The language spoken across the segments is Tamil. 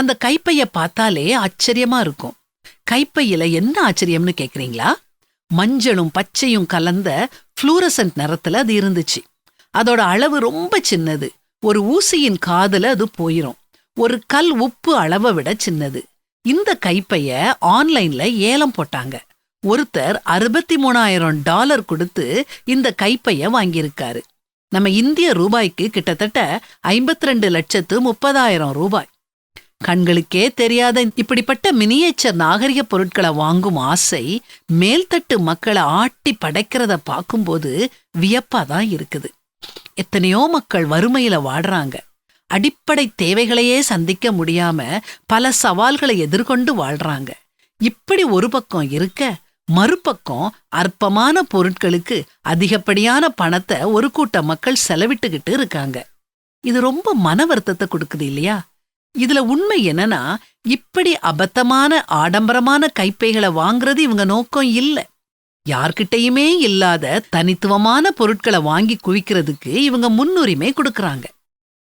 அந்த கைப்பைய பார்த்தாலே ஆச்சரியமா இருக்கும். கைப்பையில என்ன ஆச்சரியம்னு கேக்குறீங்களா? மஞ்சளும் பச்சையும் கலந்த ஃப்ளூரசன்ட் நிறத்துல அது இருந்துச்சு. அதோட அளவு ரொம்ப சின்னது. ஒரு ஊசியின் காதுல அது போயிரும். ஒரு கல் உப்பு அளவை விட சின்னது. இந்த கைப்பைய ஆன்லைன்ல ஏலம் போட்டாங்க. ஒருத்தர் அறுபத்தி மூணாயிரம் டாலர் கொடுத்து இந்த கைப்பைய வாங்கியிருக்காரு. நம்ம இந்திய ரூபாய்க்கு கிட்டத்தட்ட ஐம்பத்தி ரெண்டு லட்சத்து முப்பதாயிரம் ரூபாய். கண்களுக்கே தெரியாத இப்படிப்பட்ட மினியேச்சர் நாகரிக பொருட்களை வாங்கும் ஆசை மேல்தட்டு மக்களை ஆட்டி படைக்கிறத பார்க்கும்போது வியப்பா தான் இருக்குது. எத்தனையோ மக்கள் வறுமையில வாடுறாங்க. அடிப்படை தேவைகளையே சந்திக்க முடியாம பல சவால்களை எதிர்கொண்டு வாழ்றாங்க. இப்படி ஒரு பக்கம் இருக்க மறுபக்கம் அற்பமான பொருட்களுக்கு அதிகப்படியான பணத்தை ஒரு கூட்ட மக்கள் செலவிட்டுக்கிட்டு இருக்காங்க. இது ரொம்ப மன வருத்தத்தை கொடுக்குது இல்லையா? இதுல உண்மை என்னன்னா இப்படி அபத்தமான ஆடம்பரமான கைப்பைகளை வாங்குறது இவங்க நோக்கம் இல்ல. யார்கிட்டயுமே இல்லாத தனித்துவமான பொருட்களை வாங்கி குவிக்கிறதுக்கு இவங்க முன்னுரிமை கொடுக்கறாங்க.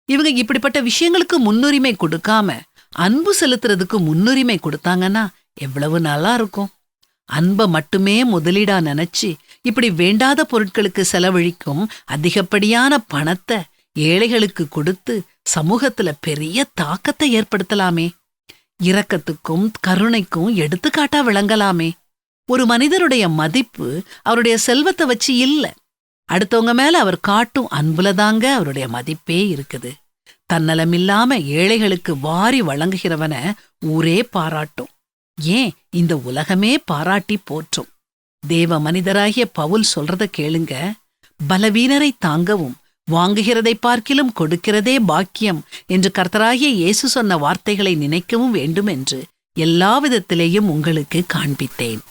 இவங்க இப்படிப்பட்ட விஷயங்களுக்கு முன்னுரிமை கொடுக்காம அன்பு செலுத்துறதுக்கு முன்னுரிமை கொடுத்தாங்கன்னா எவ்வளவு நல்லா இருக்கும். அன்பை மட்டுமே முதலீடா நினைச்சு இப்படி வேண்டாத பொருட்களுக்கு செலவழிக்கும் அதிகப்படியான பணத்தை ஏழைகளுக்கு கொடுத்து சமூகத்துல பெரிய தாக்கத்தை ஏற்படுத்தலாமே. இரக்கத்துக்கும் கருணைக்கும் எடுத்துக்காட்டா விளங்கலாமே. ஒரு மனிதருடைய மதிப்பு அவருடைய செல்வத்தை வச்சு இல்ல. அடுத்தவங்க மேல அவர் காட்டும் அன்புலதாங்க அவருடைய மதிப்பே இருக்குது. தன்னலமில்லாம ஏழைகளுக்கு வாரி வழங்குகிறவன ஊரே பாராட்டும். ஏன்? இந்த உலகமே பாராட்டி போற்றும். தேவ மனிதராகிய பவுல் சொல்றத கேளுங்க. பலவீனரை தாங்கவும் வாங்குகிறதை பார்க்கிலும் கொடுக்கிறதே பாக்கியம் என்று கர்த்தராகிய இயேசு சொன்ன வார்த்தைகளை நினைக்கவும் வேண்டும் என்று எல்லாவிதத்திலேயும் உங்களுக்கு காண்பித்தேன்.